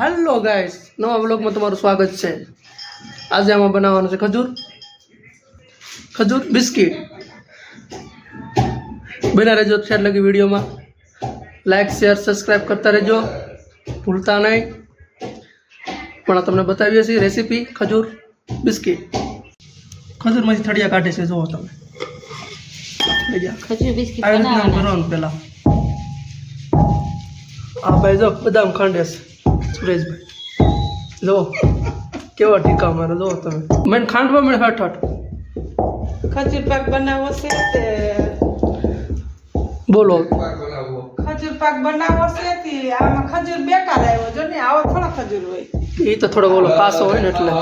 Hello guys નવા વ્લોગમાં તમારું સ્વાગત છે. આજે આમાં બનાવવાનું છે ખજૂર. ખજૂર બિસ્કિટ. બના રહેજો છેલ્લે લગી વિડીયોમાં. લાઈક શેર સબસ્ક્રાઈબ કરતા રહેજો. ભૂલતા નહીં. પણ તમને બતાવીએ છીએ રેસીપી ખજૂર બિસ્કિટ. ખજૂરમાંથી થળિયા કાઢે છે જુઓ તમે. ખજૂર બિસ્કિટ પહેલા. આ ભાઈ જો બદામ ખાંડે છે. સુરેશભાઈ. જો કેવા ટીકા મારે જો તમે. મને ખાંડવા મને હટ હટ ખજૂર પાક બનાવો છે તે? બોલો. ખજૂર પાક બનાવો છે તે? આમાં ખજૂર બેકાર આવ્યો જો ને આવો થોડો ખજૂર હોય. એ તો થોડો બોલો કાસો હોય ને એટલે.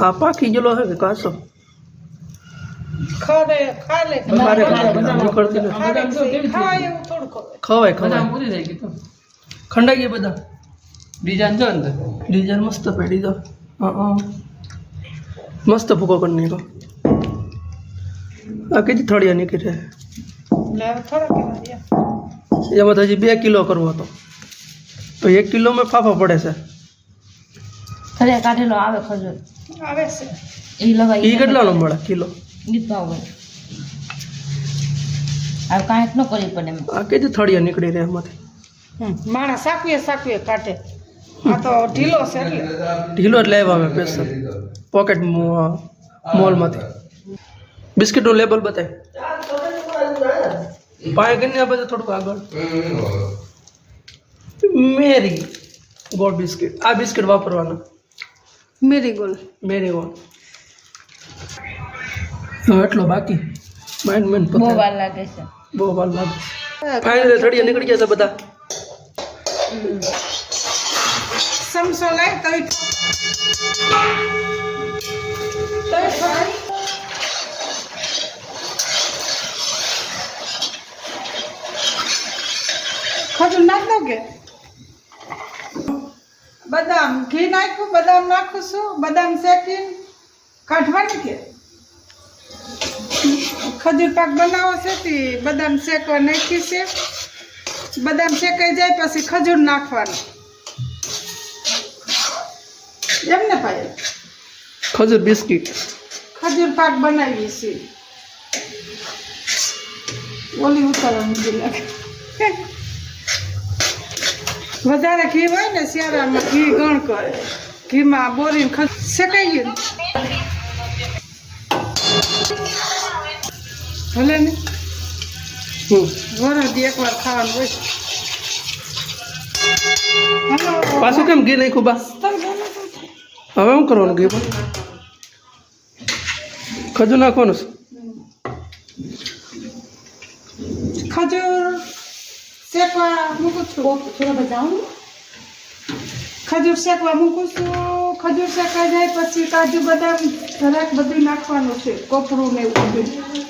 હા પાકી ગયેલો કે કાસો? ખાવાય એવું થોડું ખવાય ખવાય. ખવાય ખંડાઈ ગયા બધા? ડિઝાઇન જો અંદર. ડીઝલ મસ્ત પેડી દો હા હા. મસ્ત ભૂકો કરી નાખો આ કેટલી થળિયા નીકળી છે? એટલે હવે થોડા કેવા એમાં તો હજી બે કિલો કરવો હતો. તો એક કિલોમાં ફાફા પડે છે. થળિયા કાઢેલો આવે ખજૂર. આવે છે. એ લગાવી એ કેટલાનો મળે કિલો? ગીત ભાવ હોય હવે કાંઈક ન કરવી પડે એમ. આ કેટલી થળિયા નીકળી રહે એમાંથી. હમ. માણસ સાકવીએ સાકવીએ કાઢે. આ તો ઢીલો છે એટલે. ઢીલો એટલે આવ્યા અમે સ્પેશિયલ પોકેટ મોલમાંથી બિસ્કિટનું લેબલ બતાય. પાય કરીને આ બધું થોડુંક આગળ. મેરી ગોળ બિસ્કિટ. આ બિસ્કિટ વાપરવાના. મેરી ગોલ મેરી ગોળ. હવે એટલો બાકી. માઇન્ડ મેન બહુ વાર લાગે છે. બહુ વાર લાગે. ફાઇનલી થળિયા નીકળી ગયા છે બધા. સમસો લાય તવી તવી ઠોકાય. ખજૂર નાખ દો કે બદામ ઘી નાખ્યું બદામ નાખું છું બદામ શેકીને કાઢવાની કે? ખજૂર પાક બનાવો છે તે બદામ શેકવા નાખી છે. બદામ શેકાઈ જાય પછી ખજૂર નાખવાનું. એમ ને ભાઈ? ખજૂર બિસ્કિટ. ખજૂર પાક બનાવીએ છીએ. ઓલી ઉતારવા મૂકી નાખે વધારે ઘી હોય ને શિયાળામાં ઘી ગણ કરે. ઘીમાં બોરીને ખજ શેકાઈ ગયું ભલે ને? વરદી એકવાર ખાવાનું હોય. પાછું કેમ ઘી નાખ્યું બા? હવે શું કરવાનું ઘી પણ ખજૂર નાખવાનું છે? ખજૂર શેકવા મૂકું છું. થોડા બજાવું ખજૂર શેકવા મૂકું છું. ખજૂર શેકાઈ જાય પછી કાજુ બદામ જરાક બધું નાખવાનું છે. કોપરું ને એવું બધું.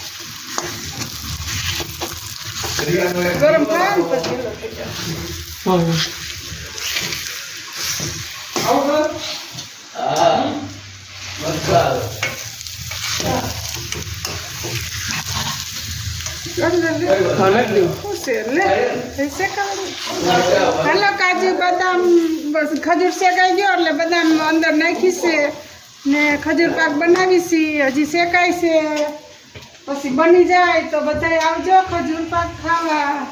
ગરમ થાય ને પછી એલો થઈ જાય. હા અંદર લે. હા નાખી શું છે? લે એ શેકાવાનું. હાલો કાજુ બદામ બસ ખજૂર શેકાઈ ગયો એટલે બદામ અંદર નાખી છે ને ખજૂર પાક બનાવી છે, હજી શેકાય છે પછી બની જાય તો બધા આવજો ખજૂર પાક ખાવા.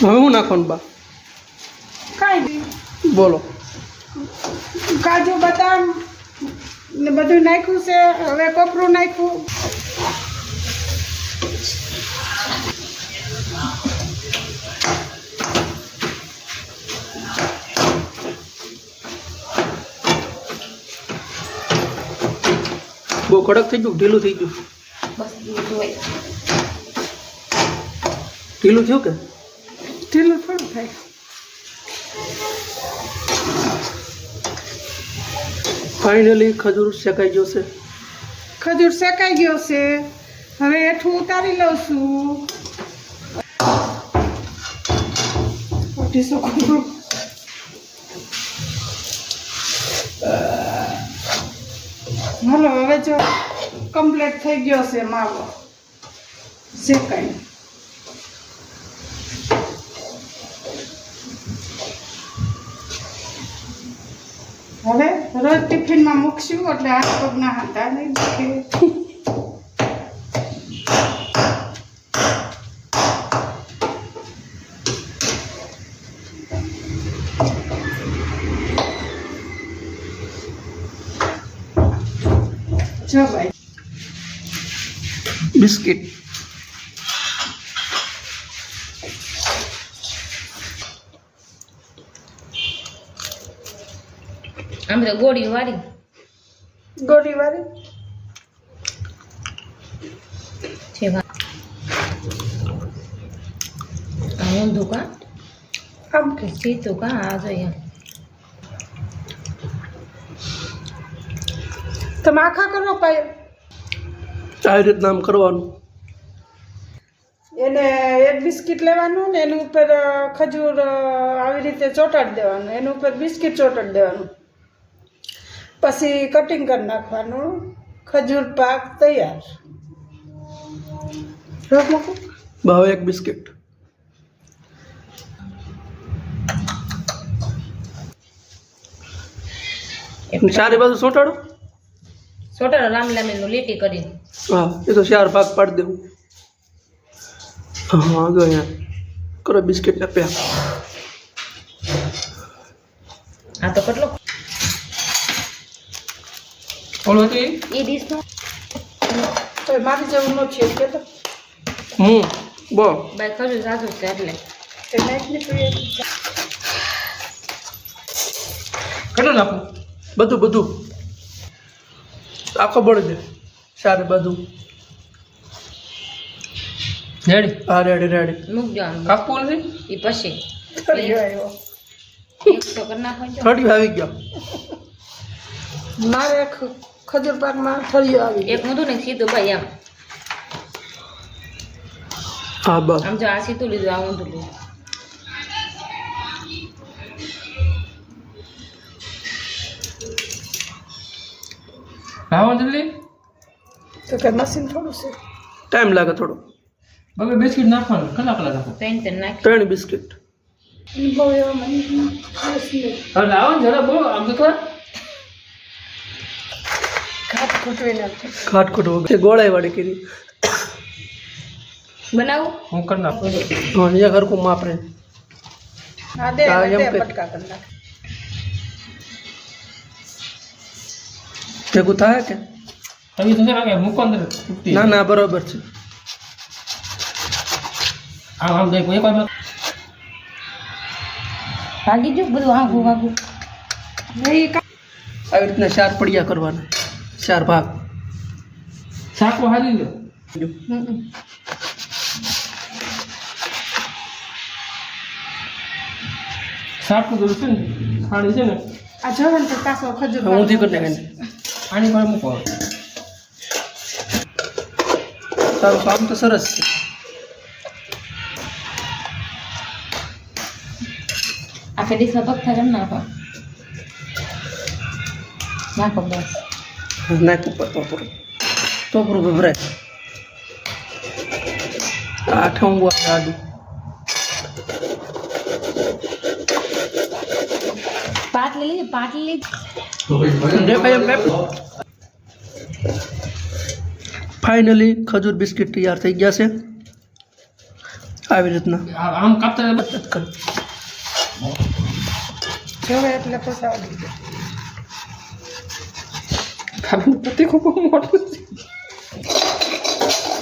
હવે હું નાખવાનું બા? કાંઈ બોલો. કાજુ બદામ ને બધું નાખ્યું છે. હવે કોપરું નાખ્યું. કડક થઈ ગયું ઢીલું થઈ ગયું? બસ ઢીલું થયું કે? ઢીલું થોડું થાય. ફાઇનલી ખજૂર શેકાઈ ગયો છે ખજૂર શેકાઈ ગયો છે હવે હેઠું ઉતારી લઉં છું અઢીસો ખજૂર હાલો હવે જો કમ્પ્લીટ થઈ ગયો છે માવો. શેકાઈ હવે રોજ ટિફિનમાં મૂકશું, એટલે હાથ પગના હાથા નહીં જો ભાઈ બિસ્કિટ આમ તો ગોળી વાળી ગોળી વાળી છે વા આ ઊંધું કા આમ કે સીધું કા આ જોઈએ તમે આખા કરો પાયલ આવી રીતના આમ કરવાનું. એને એક બિસ્કિટ લેવાનું ને એની ઉપર ખજૂર આવી રીતે ચોંટાડી દેવાનું. એની ઉપર બિસ્કિટ ચોંટાડી દેવાનું. પછી કટિંગ કરી નાખવાનું. ખજૂર પાક તૈયાર. ભાવે એક બિસ્કિટ. સારી બાજુ સોટાડો. સોટાનો લાંબી લાંબી નું લીટી કરી હા એ તો ચાર ભાગ પાડી દેવું. હા જો અહીંયા કરો બિસ્કિટને પ્યા આ તો કેટલો ઓલું? એ? ડીશ તો મારી જેવું નો છે કે તો હમ બો બાય ખજૂર સાચું છે એટલે. ને તો કેટલું નાખું? બધું બધું. આખો બળી છે. સારું બધું. રેડી હા રેડી રેડી મૂકજો કાપવું નથી એ પછી. થર્ટી આવી ગયો. મારે ખજૂર પાકમાં થળિયો આવી એક ઊંધું ને સીધું ભાઈ આમ. હા બસ. આમ જો આ સીધું લીધું આ ઊંધું લીધું. ભાવન જલ્દી તો કે મશીન થોડું છે ટાઈમ લાગે થોડો બબે બિસ્કિટ નાખવાનું કલાક કલાક નાખો ત્રણ ત્રણ નાખી ત્રણ બિસ્કિટ બહુ એવો મને ખાસ નહીં હવે લાવો ને જરા બહુ આમ તો ખરા ઘાટ ખૂટવી નાખે ખાટખોટ વગર તે ગોળાઈ વાળી કરી બનાવું હું કરી નાખું હા અહીંયા ઘરકું માપ રહે હા દે હા, એમ દે કે- પટકા કરી નાખ ભેગું થાય કે? તમે તો છે મૂકો અંદર ના ના બરોબર છે. આમ આમ દેખ એક વાર ભાગી જો બધું આઘું આઘું આવી રીતના ચાર પડિયા કરવાના. ચાર ભાગ. સાકો હારી લો સાકું છે ને ખાણી છે ને. આ જવે ને તો પાછો ખજૂર હા, ઊંધી કરી નાખે આની પર મૂકો. તારું કામ તો સરસ છે. આખે ડીશમાં પગથા એમ નાખો. નાખો બસ. નાખ ઉપર ટોપરું ટોપરું ગભરાય આઠ ઠંગુ આડું પાટલી લીધી પાટલી લીધી દેખાય એમ કાંઈ ફાઇનલી ખજૂર બિસ્કિટ તૈયાર થઈ ગયા છે આવી રીતના આ- આમ કાપતા રહે બસ. જ કરો જવે એટલે પછી આવડી જાય ખાવાનું પતી ખૂબ મોટું છે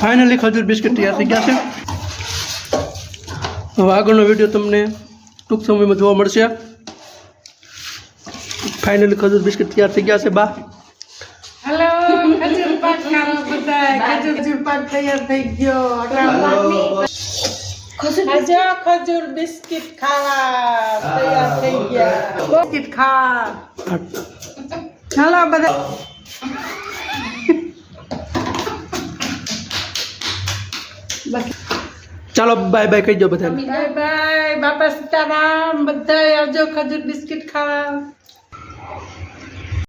ફાઇનલી ખજૂર બિસ્કિટ તૈયાર થઈ ગયા છે હવે આગળનો વીડિયો તમને ટૂંક સમયમાં જોવા મળશે ફાઇનલી ખજૂર બિસ્કિટ તૈયાર થઈ ગયા છે બા હલો ખજૂર પાક ખજૂર ખજૂર પાક તૈયાર થઈ ગયો ખજૂર આજે ખજૂર બિસ્કિટ ખાવા તૈયાર થઈ ગયા બિસ્કિટ ખા હાલો બધા ચાલો બાય બાય કહી દો બધાને બાય બાય બાપા સીતારામ બધા આવજો ખજૂર બિસ્કિટ ખાવા